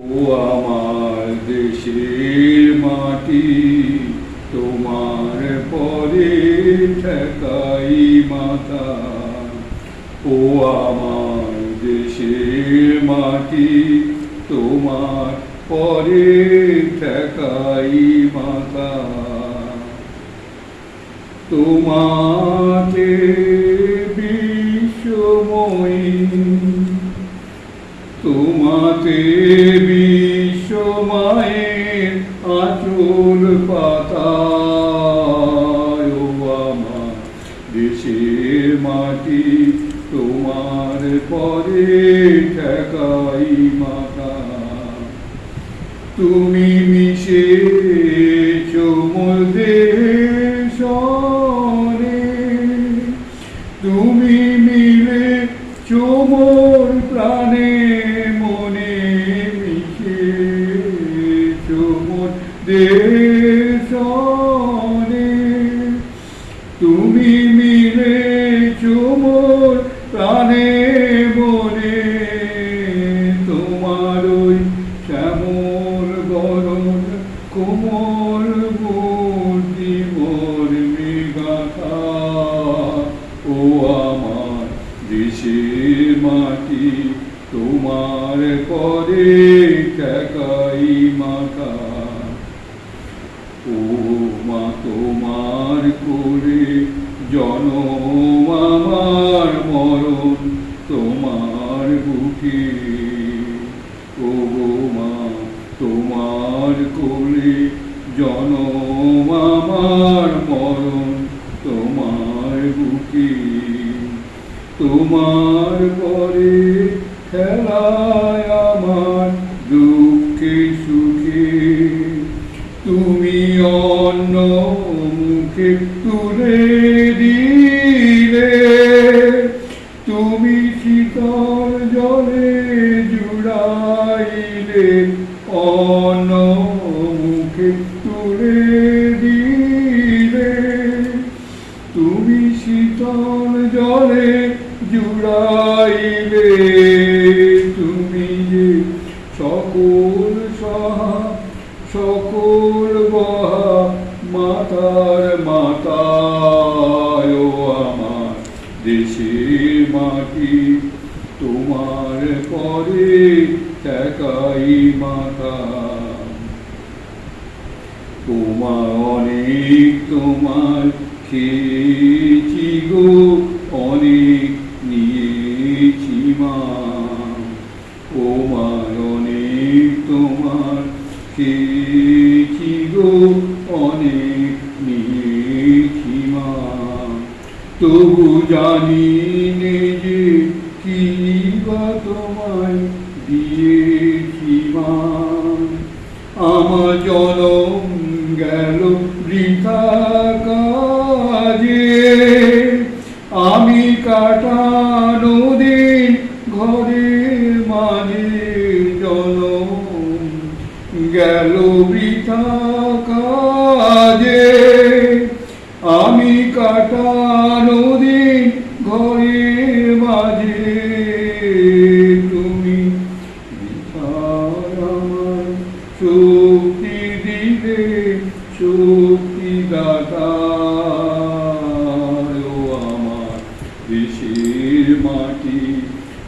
ও আমার দেশের মাটি তোমার পরে ঠেকাই মাথা। ও আমার দেশের মাটি তোমার পরে ঠেকাই মাথা। তোমাকে বিশ্বময়ী তোমাতে বিশ্বমায়ের আচল পাতায় আমার দেশের মাটি তোমার পরে ঠেকাই মাথা তুমি মিশে দেশনে তুমি মিলে চোমর প্রাণে মনে তোমার ওই শ্যামল গরণ কোমল মূর্তি মোর ও আমার দেশের মাটি, তোমার পরে ঠেকাই মাথা ও মা তোমার করে আমার মরণ তোমার বুকে। ও মা, তোমার কোলে জনম আমার মরণ তোমার বুকে। তোমার পরে খেলায় আমার দুঃখে সুখে। তুমি অন্য তুলে দিলে তুমি শীতল জলে জুড়াইলে অন্য মুখে তুলে দিলে তুমি শীতল জলে জুড়াইলে তুমি যে সকল সহা, সকল বহা মাতার মাতায় আমার দেশের মাটি তোমার পরে ঠেকাই মাথা। তোমার অনেক তোমার খেয়েছি গো খেয়েছি গো? অনেক নিয়েছি মা তবু জানি নে যে কি বা তোমায় দিয়েছি আমার জনম গেল বৃথা কাজে আমি কাটানো দিন ঘরের মাঝে। তুমি শক্তি দিলে শক্তি দাতা আমার দেশের মাটি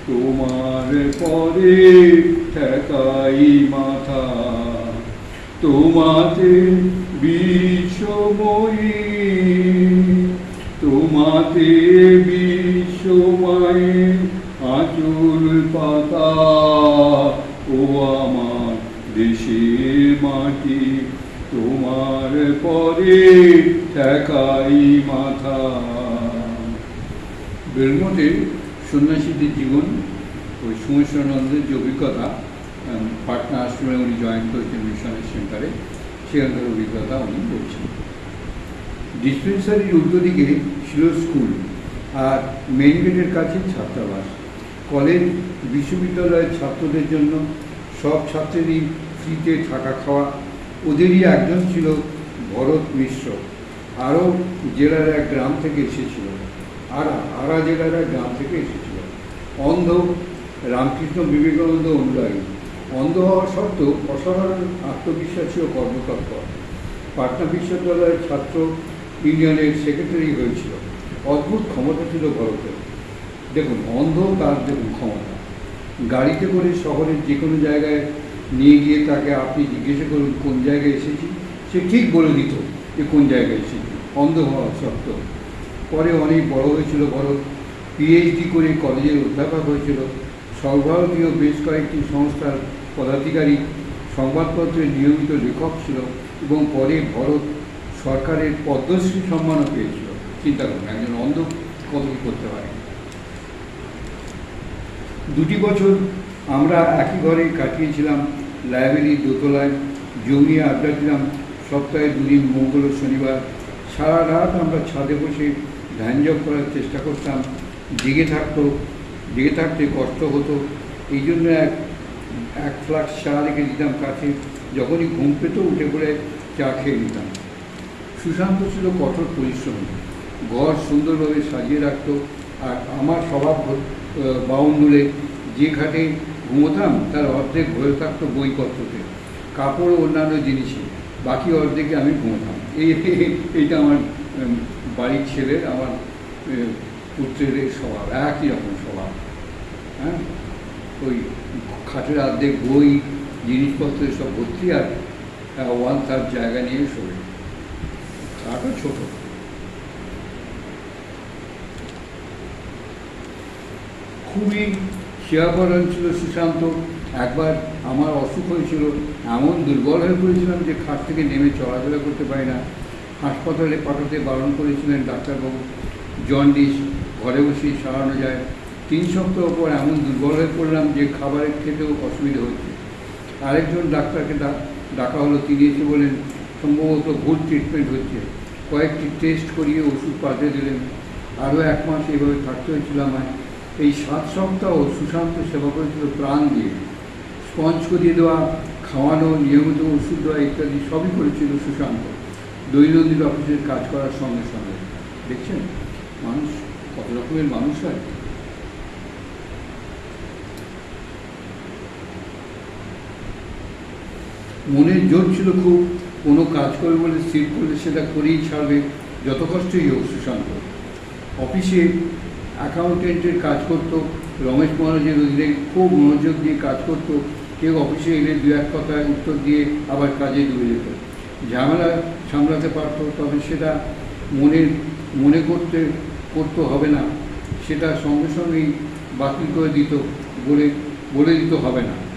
তোমার পরে তোমাতে বিশ্বময়ী তোমাতে বিশ্বময়ের আঁচল পাতা ও আমার দেশের মাটি। তোমার পরে ঠেকাই মাথা। বেলমঠে সন্ন্যাসীদের জীবন ওই সুমেশ্বরানন্দের যে অভিজ্ঞতা পাটনা আশ্রমে উনি জয়েন করেছেন মিশনের সেন্টারে সেখানকার অভিজ্ঞতা উনি বলছেন। ডিসপেন্সারির উল্টো দিকে ছিল স্কুল আর মেইন গেটের কাছে ছাত্রাবাস। কলেজ, বিশ্ববিদ্যালয়ের ছাত্রদের জন্য সব ছাত্রেরই ফ্রিতে থাকা খাওয়া। ওদেরই একজন ছিল ভরত মিশ্র। আরও জেলার এক গ্রাম থেকে এসেছিল। আর আরা জেলার এক গ্রাম থেকে এসেছিল। অন্ধ রামকৃষ্ণ বিবেকানন্দ অনুরাগী অন্ধ হওয়া সত্ত্বেও অসাধারণ আত্মবিশ্বাসী ও কর্মতৎপর। পাটনা বিশ্ববিদ্যালয়ের ছাত্র ইউনিয়নের সেক্রেটারি হয়েছিল। অদ্ভুত ক্ষমতা ছিল ভরতের। দেখুন, অন্ধ তার দেখুন ক্ষমতা। গাড়িতে করে শহরের যে কোনো জায়গায় নিয়ে গিয়ে তাকে আপনি জিজ্ঞাসা করুন, কোন জায়গায় এসেছি? সে ঠিক বলে দিত যে, কোন জায়গায় এসেছি? অন্ধ হওয়া সত্ত্বেও। পরে অনেক বড় হয়েছিল ভরত। পিএইচডি করে কলেজের অধ্যাপক হয়েছিল। সর্বভারতীয় বেশ কয়েকটি সংস্থার পদাধিকারী সংবাদপত্রের নিয়মিত লেখক ছিল এবং পরে ভরত সরকারের পদ্মশ্রী সম্মানও পেয়েছিল। চিন্তা করুন, একজন অন্ধ কত কী করতে পারে? দুটি বছর আমরা একই ঘরে কাটিয়েছিলাম লাইব্রেরির দোতলায় জমিয়ে আড্ডা দিলাম। সপ্তাহে দুদিন, মঙ্গল শনিবার। সারা রাত আমরা ছাদে বসে ধ্যান জপ করার চেষ্টা করতাম। জেগে থাকতো, জেগে থাকতে কষ্ট হতো। এই জন্য এক এক ফ্লাক্স চা রেখে দিতাম কাছে, যখনই ঘুম পেত উঠে পড়ে চা খেয়ে নিতাম। সুশান্ত ছিল কঠোর পরিশ্রমী। ঘর সুন্দরভাবে সাজিয়ে রাখত আর আমার স্বভাব বাউন্ডুলে যে ঘাটে ঘুমোতাম, তার অর্ধেক ভরে থাকতো বইপত্রতে কাপড় অন্যান্য জিনিসে, বাকি অর্ধেকে আমি ঘুমোতাম। এই এইটা আমার বাড়ির ছেলের, আমার পুত্রের স্বভাব, একই রকম স্বভাব। হ্যাঁ? ওই খাটের অর্ধেক বই, জিনিসপত্র সব ভর্তি আর ওয়ান তার জায়গা নিয়ে শোবে। খাটও ছোটো। খুবই সেবাপরায়ণ ছিল সুশান্ত। একবার আমার অসুখ হয়েছিল, এমন দুর্বল হয়ে পড়েছিলাম যে খাট থেকে নেমে চলাফেরা করতে পারি না। হাসপাতালে পাঠাতে বারণ করেছিলেন ডাক্তারবাবু। জন্ডিস, ঘরে বসেই সারানো যায়। তিন সপ্তাহ পর এমন দুর্বল হয়ে পড়লাম যে খাবারের খেতেও অসুবিধা হচ্ছে। আরেকজন ডাক্তারকে ডাকা হলো। তিনি এসে বলেন সম্ভবত ভুল ট্রিটমেন্ট হচ্ছে। কয়েকটি টেস্ট করিয়ে ওষুধ পাঠিয়ে দিলেন। আরও এক মাস এইভাবে থাকতে হয়েছিল আমায়। এই সাত সপ্তাহ সুশান্ত সেবা করেছিল প্রাণ দিয়ে। স্পঞ্জ করিয়ে দেওয়া, খাওয়ানো, নিয়মিত ওষুধ দেওয়া ইত্যাদি সবই করেছিল সুশান্ত। দৈনন্দিন অফিসের কাজ করার সঙ্গে সঙ্গে। দেখছেন? মানুষ কত রকমের মানুষ হয়। মনের জোর ছিল খুব, কোনো কাজ করবে বলে স্থির করলে সেটা করেই ছাড়বে, যত কষ্টই হোক সুশান্ত। অফিসে অ্যাকাউন্টেন্টের কাজ করতো, রমেশ মহারাজের অধীনে খুব মনোযোগ দিয়ে কাজ করতো, কেউ অফিসে এলে দু এক কথায় উত্তর দিয়ে আবার কাজে ডুবে যেত। ঝামেলা সামলাতে পারতো, তবে সেটা মনের, মনে করতে করতে হবে না, সেটা সঙ্গে সঙ্গেই বাতিল করে দিত বলে বলে দিতে হবে না।